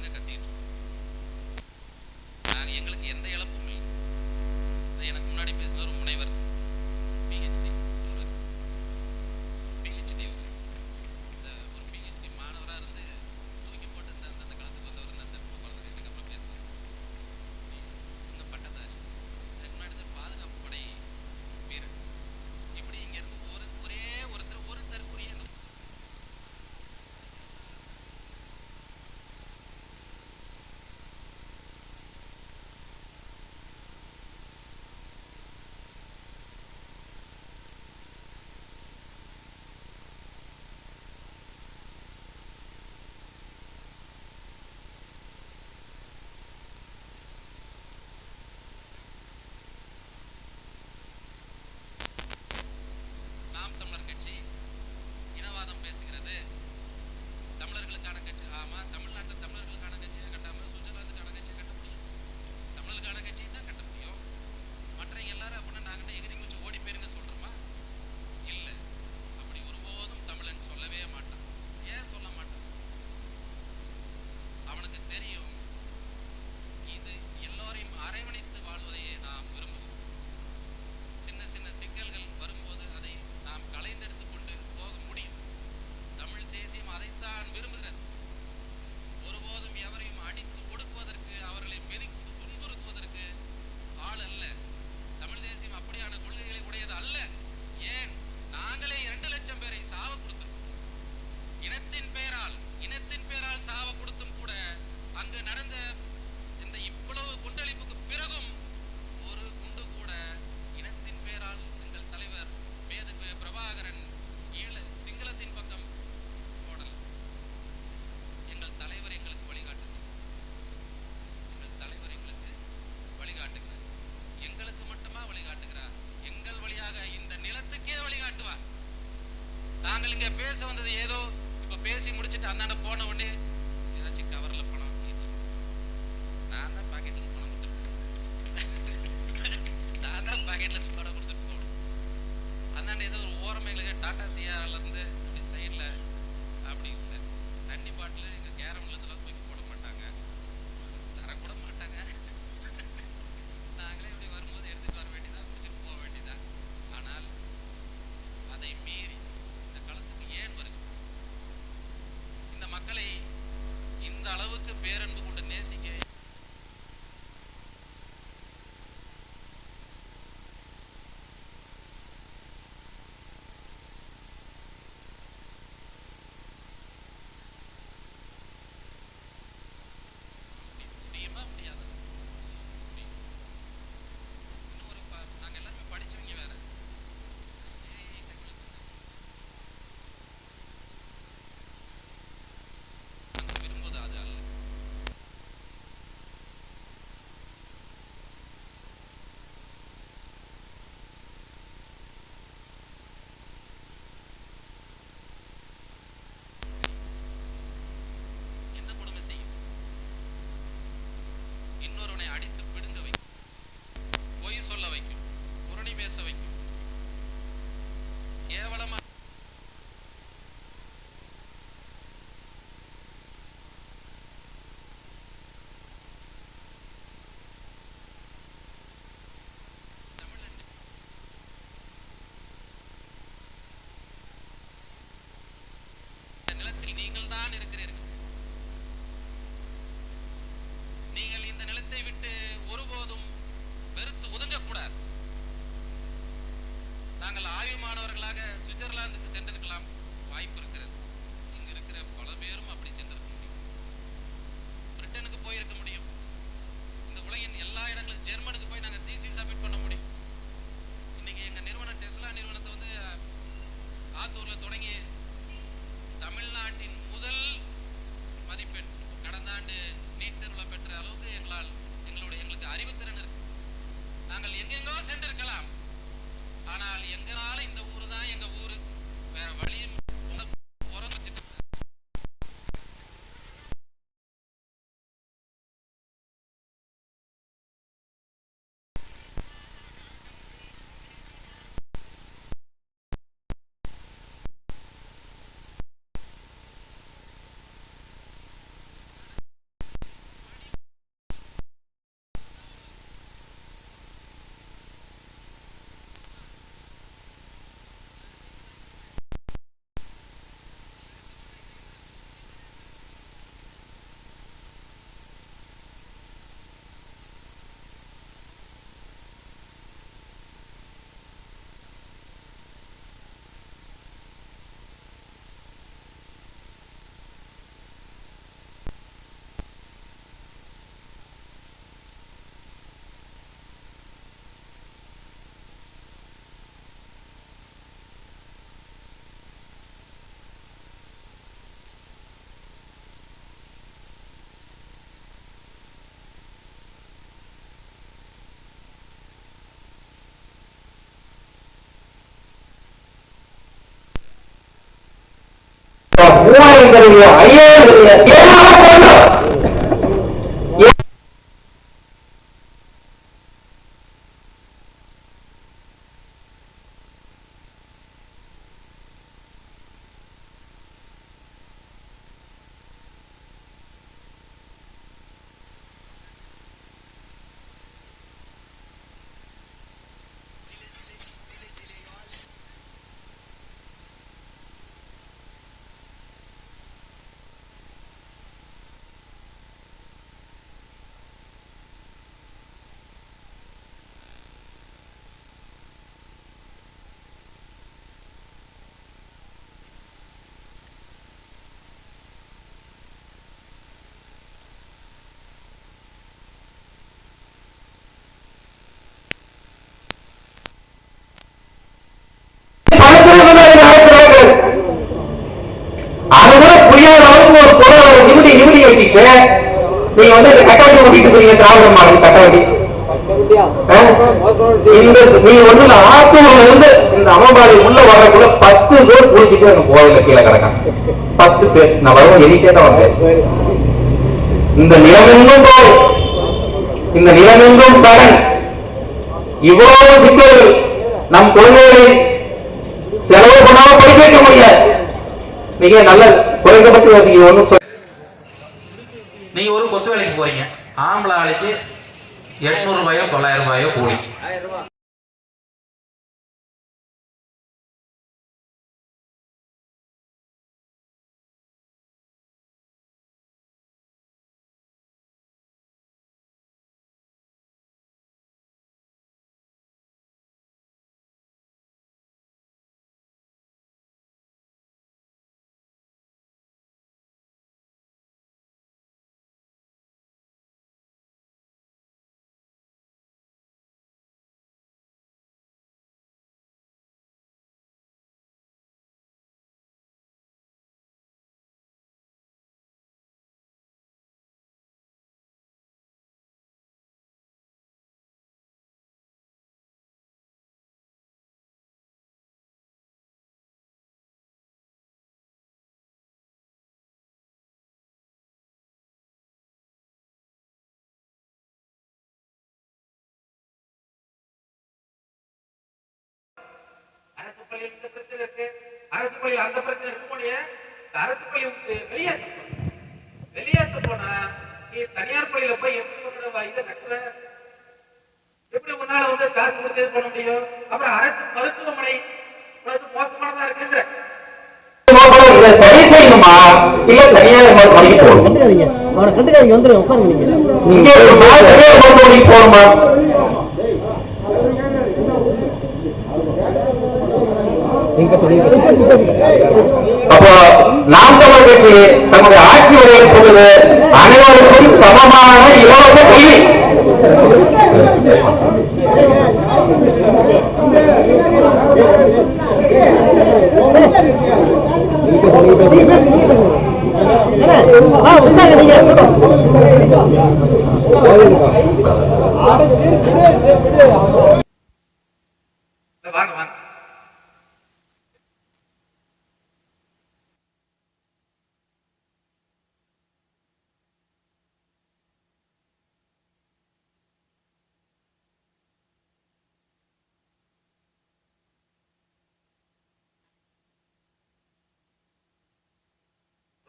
ஆண்டுகளா கத்திட்டு இருக்கோம் எங்களுக்கு எந்த இன்னொருவனை அடி மூவாயிரம் தருவியா ஐயாயிரம் தருவியா கட்டாட்டி ஓட்டிட்டு போறீங்க திராவிட மாடல் கட்டாட்டி இந்த நீங்க வந்து இந்த ஆத்தூர்ல இருந்து இந்த அமபாடி உள்ள வரக்குள்ள பத்து பேர் குளிச்சுட்டு அந்த கோயில கீழே கிடக்காங்க. பத்து பேர். நான் வருவோம் எண்ணிக்கே தான் வந்தேன். இந்த நிலமெங்கும் போய் இந்த நிலமெங்கும் கடன் இவ்வளவு சிக்கல்கள் நம் குழந்தைகளை செலவு பண்ணாம படிக்க வைக்க முடியல. நீங்க நல்ல குறைந்தபட்சம் யோசிக்க ஒண்ணும் சொல்ல நீங்க ஒரு கொத்து வேலைக்கு போறீங்க. ஆம்பளை ஆளுக்கு எட்நூறுபாயோ தொள்ளாயிரம் ரூபாயோ கூலி. பள்ளியில் இந்த பிரச்சனை இருக்கு. அரசு பள்ளியில் அந்த பிரச்சனை இருக்க முடியும் இந்த அரசு பள்ளி வெளியேற்ற வெளியேற்ற போனா நீ தனியார் பள்ளியில போய் எப்படி உன்னோட இதை கட்டுவ எப்படி உன்னால வந்து காசு கொடுத்து இது பண்ண முடியும்? அப்புறம் அரசு மருத்துவமனை உனக்கு மோசமானதா இதை சரி செய்யணுமா? இல்ல தனியார் மருத்துவமனைக்கு போகணும்? அவரை கண்டுக்காதீங்க. வந்துருங்க உட்காருங்க நீங்க. தனியார் மருத்துவமனைக்கு போகணுமா? அப்போ நாம் தமிழ் கட்சி நம்முடைய ஆட்சி உரையை சொல்லுது அனைவருக்கும் சமமான இலவச கல்வி. வாங்க வாங்க.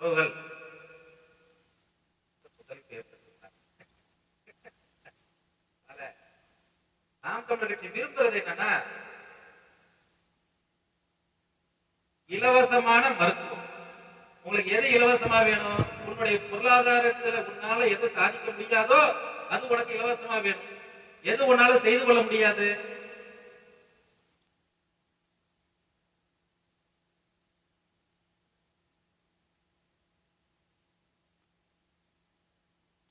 உறவுகள் முதல் நாம் தமிழர் கட்சி விரும்புறது என்னன்னா இலவசமான மருத்துவம். உங்களுக்கு எது இலவசமா வேணும்? உன்னுடைய பொருளாதாரத்துல உன்னால எது சாதிக்க முடியாதோ அது உனக்கு இலவசமா வேணும். எது உன்னால செய்து கொள்ள முடியாது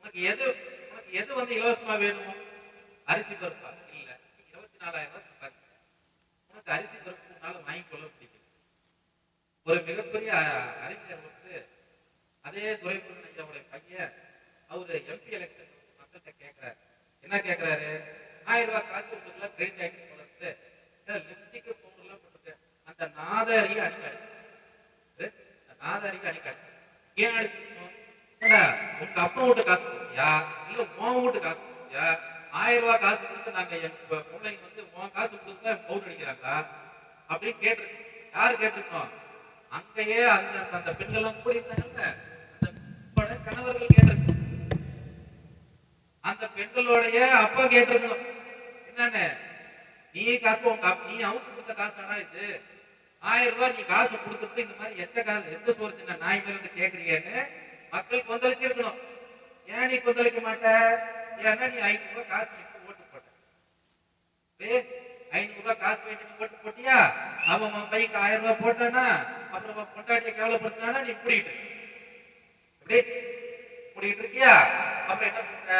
உனக்கு எது உனக்கு எது வந்து இலவசமா வேணும்? அரிசி பருப்பா? இல்ல. இருபத்தி நாலாயிரம் ரூபாய் சம்பாதிக்க உனக்கு அரிசி பருப்பு உன்னால வாங்கிக்கொள்ள முடியும் ஒரு மிகப்பெரிய அறிஞர் வந்து அதே துரைமுருகன் ஐயாவுடைய பையன் அவரு எம்பி எலெக்ஷன் மக்கள்கிட்ட கேட்கிறாரு என்ன கேட்கிறாரு ஆயிரம் ரூபாய் காசு கொடுக்கல கிரெடிட் ஆயிடுச்சு போல லிப்டிக்கு பவுடர்லாம் போட்டுருக்கு அந்த நாதாரியை அடிக்க அடிச்சு அந்த ஆதாரிக்கு அடிச்சு ஏன் அடிச்சுக்கணும் உங்க அப்பா வீட்டு காசு கொடுத்தியா இல்ல உன் வீட்டு காசு ஆயிரம் ரூபாய் காசு கொடுத்து நாங்க என் பிள்ளைங்க வந்து உன் காசு கொடுத்து தான் பவுட் அடிக்கிறாங்களா? அப்படின்னு கேட்டிருக்கோம். யாரு கேட்டிருக்கோம்? அங்கேயே அந்த அந்த பெண்கள்லாம் கூடி இருந்தாங்கல்ல அந்த கணவர்கள் கேட்டிருக்கோம். அந்த பெண்களுடைய அப்பா கேட்டிருக்கணும் என்னன்னு? நீ காசு உங்க நீ அவனுக்கு கொடுத்த காசு தானா இது? ஆயிரம் ரூபாய் நீ காசு கொடுத்துட்டு இந்த மாதிரி எச்ச காசு எச்ச சோறு சின்ன நாய் மேல இருந்து மக்கள் கொந்தளிச்சிருக்கணும். ஏன் நீ கொந்தளிக்க மாட்ட? ஏன்னா நீ ஐநூறு ரூபாய் காசு நீ ஓட்டு போட்ட. ஏய், ஐநூறு ரூபாய் காசு வேண்டி நீ ஓட்டு போட்டியா? அவன் உன் பைக்கு ஆயிரம் ரூபாய் போட்டானா? அப்புறம் உன் பொண்டாட்டியை நீ புடிட்டு அப்படியே முடிக்கிட்டு இருக்கியா? அப்புறம் என்ன பண்ண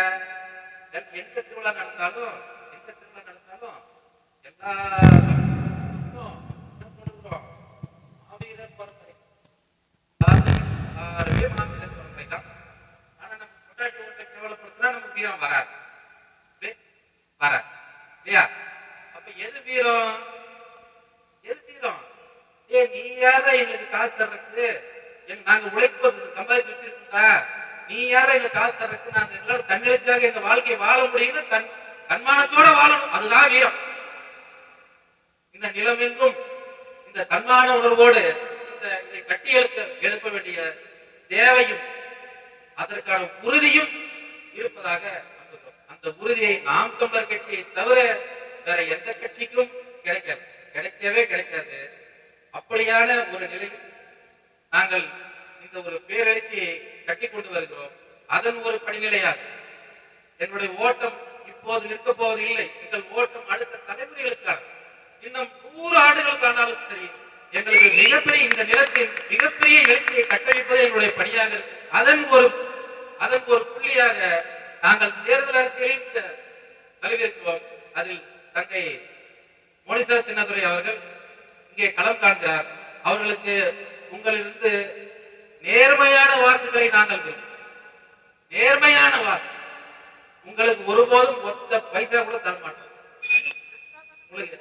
எந்த- திருவிழா நடந்தாலும் எந்த திருவிழா நடந்தாலும் எல்லா சமூகத்துக்கும் என்ன பண்ணுறோம் மாவீரர் பரம்பரை எல்லாருமே மாவீரர் வீரம் வராது. வராது. இல்லையா? அப்ப எது வீரம்? எது வீரம்? ஏ நீ யாரா எங்களுக்கு காசு தர்றதுக்கு? நாங்க உழைப்பு சம்பாதிச்சு வச்சிருக்கா நீ யாரா எங்க காசு தர்றதுக்கு? நாங்க எங்களால தன்னெழுச்சியாக எங்க வாழ்க்கையை வாழ முடியும்னு தன் தன்மானத்தோட வாழணும். அதுதான் வீரம். இந்த நிலம் என்றும் இந்த தன்மான உணர்வோடு இந்த இதை கட்டி எழுப்ப எழுப்ப வேண்டிய தேவையும் அதற்கான உறுதியும் இருப்பதாக அந்த உறுதியை நாம் தமிழர் கட்சியை தவிர வேற எந்த கட்சிக்கும் கிடைக்காது. கிடைக்கவே கிடைக்காது. அப்படியான ஒரு நிலையில் நாங்கள் இந்த ஒரு பேரெழுச்சியை கட்டி கொண்டு வருகிறோம். அதன் ஒரு படிநிலையாக என்னுடைய ஓட்டம் இப்போது நிற்க போவது இல்லை. எங்கள் ஓட்டம் அடுத்த தலைமுறைகளுக்கான இன்னும் நூறு ஆண்டுகளுக்கு ஆனாலும் சரி எங்களுக்கு மிகப்பெரிய இந்த நிலத்தின் மிகப்பெரிய எழுச்சியை கட்டமைப்பது எங்களுடைய பணியாக அதன் ஒரு அதன் ஒரு புள்ளியாக நாங்கள் தேர்தல் அரசியலில் தழுவிருக்கிறோம் அதில் தங்கை மோனிசா சின்னதுரை அவர்கள் இங்கே களம் காண்கிறார். அவர்களுக்கு உங்களிலிருந்து நேர்மையான வாக்குகளை நாங்கள் விரும்புகிறோம் நேர்மையான வாக்கு. உங்களுக்கு ஒருபோதும் ஒத்த பைசா கூட தர மாட்டோம். உங்களுக்கு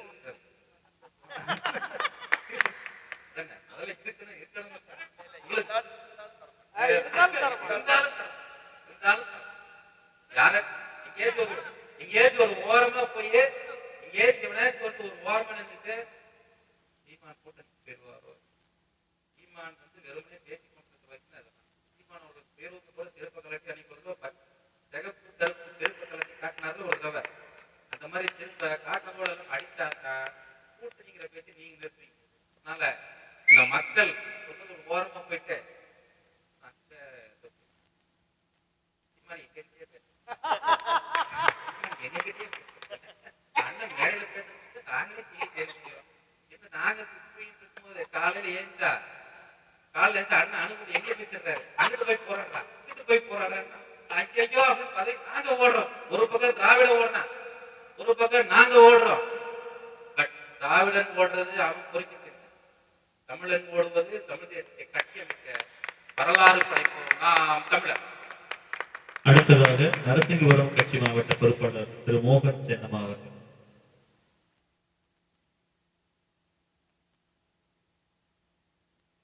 இருந்தாலும். இருந்தாலும் தரேன். யார எங்கேயாச்சும் ஒரு எங்கேயாச்சும் ஒரு ஓரமா போய். எங்கேயாச்சும் எவனாச்சும் ஒருத்தர் ஒரு ஓரமா நின்றுட்டு ஈமான் போட்டு போயிடுவாரோ? ஈமான் வந்து வெறுமனே பேசி காலில் இருந்து அண்ணன் அனுப்பி எங்கே வச்சிருக்காரு அங்கிட்டு போய் போறாடா இங்கிட்டு போய் போறாடா ஐயோ அப்படின்னு பதவி நாங்க ஓடுறோம். ஒரு பக்கம் திராவிட ஓடுனா ஒரு பக்கம் நாங்க ஓடுறோம். பட் திராவிடன் ஓடுறது அவன் குறிக்கிட்டு தமிழன் ஓடுவது தமிழ் தேசத்தை கட்டியமைக்க வரலாறு படைப்போம் நாம் தமிழர். அடுத்ததாக நரசிங்கபுரம் கட்சி மாவட்ட பொறுப்பாளர் திரு மோகன் சென்னம்மா அவர்கள்